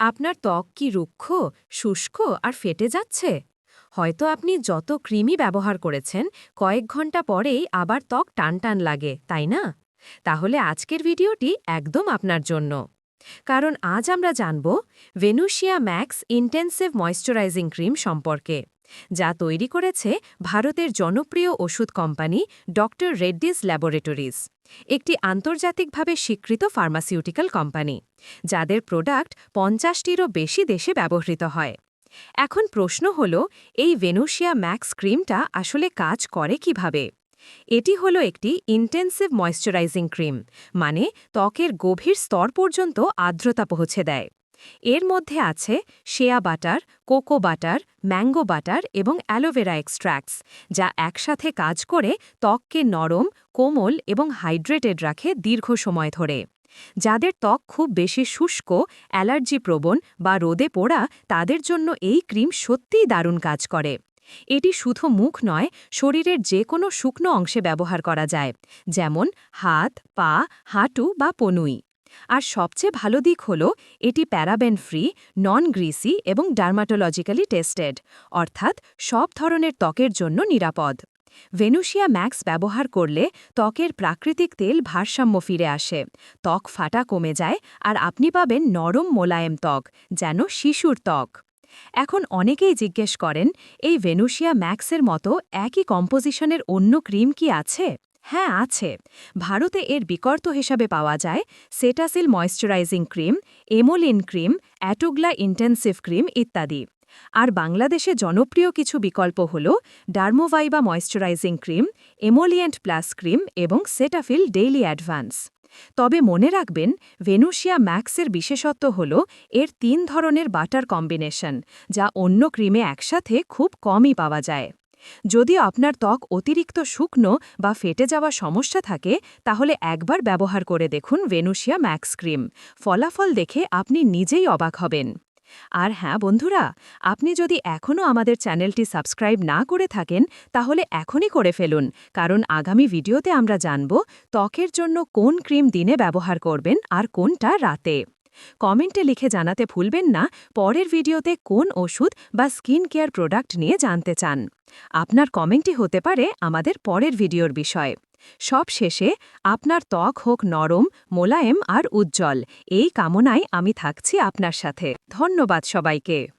আপনার ত্বক কি রুক্ষ, শুষ্ক আর ফেটে যাচ্ছে? হয়তো আপনি যত ক্রিমই ব্যবহার করেছেন, কয়েক ঘণ্টা পরেই আবার ত্বক টানটান লাগে, তাই না? তাহলে আজকের ভিডিওটি একদম আপনার জন্য। কারণ আজ আমরা জানব Venusia max intensive moisturizing cream সম্পর্কে, যা তৈরি করেছে ভারতের জনপ্রিয় ওষুধ কোম্পানি ডক্টর রেড্ডিস ল্যাবরেটরিজ একটি আন্তর্জাতিকভাবে স্বীকৃত ফার্মাসিউটিক্যাল কোম্পানি, যাদের প্রোডাক্ট পঞ্চাশটিরও বেশি দেশে ব্যবহৃত হয়। এখন প্রশ্ন হল, এই ভেনুশিয়া ম্যাক্স ক্রিমটা আসলে কাজ করে কীভাবে? এটি হল একটি ইন্টেন্সিভ ময়শ্চারাইজিং ক্রিম মানে ত্বকের গভীর স্তর পর্যন্ত আর্দ্রতা পৌঁছে দেয়। এর মধ্যে আছে shea butter cocoa butter mango butter এবং অ্যালোভেরা এক্সট্র্যাক্টস যা একসাথে কাজ করে ত্বককে নরম, কোমল এবং হাইড্রেটেড রাখে দীর্ঘ সময় ধরে। যাদের ত্বক খুব বেশি শুষ্ক অ্যালার্জি প্রবণ বা রোদে পোড়া, তাদের জন্য এই ক্রিম সত্যিই দারুণ কাজ করে। এটি শুধু মুখ নয়, শরীরের যে কোনো শুকনো অংশে ব্যবহার করা যায়, যেমন হাত, পা, হাঁটু বা পনুই। আর সবচেয়ে ভালো দিক হল, এটি প্যারাবেন ফ্রি নন গ্রিসি এবং ডার্মাটোলজিক্যালি টেস্টেড, অর্থাৎ সব ধরনের ত্বকের জন্য নিরাপদ। ভেনুশিয়া ম্যাক্স ব্যবহার করলে ত্বকের প্রাকৃতিক তেল ভারসাম্য ফিরে আসে, ত্বক ফাটা কমে যায়, আর আপনি পাবেন নরম মোলায়েম ত্বক, যেন শিশুর ত্বক। এখন অনেকেই জিজ্ঞেস করেন, এই ভেনুশিয়া ম্যাক্সের মতো একই কম্পোজিশনের অন্য ক্রিম কি আছে? হ্যাঁ আছে। ভারতে এর বিকর্ত হিসাবে পাওয়া যায় Cetaphil moisturising cream Emolene cream Atogla intensive cream ইত্যাদি। আর বাংলাদেশে জনপ্রিয় কিছু বিকল্প হল Dermoviva moisturising cream emollient plus cream এবং সেটাফিল ডেইলি অ্যাডভান্স তবে মনে রাখবেন ভেনুশিয়া ম্যাক্সের বিশেষত্ব হল এর তিন ধরনের বাটার কম্বিনেশন, যা অন্য ক্রিমে একসাথে খুব কমই পাওয়া যায়। যদি আপনার ত্বক অতিরিক্ত শুকনো বা ফেটে যাওয়া সমস্যা থাকে, তাহলে একবার ব্যবহার করে দেখুন ভেনুশিয়া ম্যাক্স ক্রিম। ফলাফল দেখে আপনি নিজেই অবাক হবেন। আর হ্যাঁ বন্ধুরা, আপনি যদি এখনও আমাদের চ্যানেলটি সাবস্ক্রাইব না করে থাকেন, তাহলে এখনই করে ফেলুন। কারণ আগামী ভিডিওতে আমরা জানব ত্বকের জন্য কোন ক্রিম দিনে ব্যবহার করবেন আর কোনটা রাতে। কমেন্টে লিখে জানাতে ভুলবেন না, পরের ভিডিওতে কোন ওষুধ বা স্কিন কেয়ার প্রোডাক্ট নিয়ে জানতে চান। আপনার কমেন্টই হতে পারে আমাদের পরের ভিডিওর বিষয়। সব শেষে আপনার ত্বক হোক নরম, মোলায়েম আর উজ্জ্বল। এই কামনায় আমি থাকছি আপনার সাথে। ধন্যবাদ সবাইকে।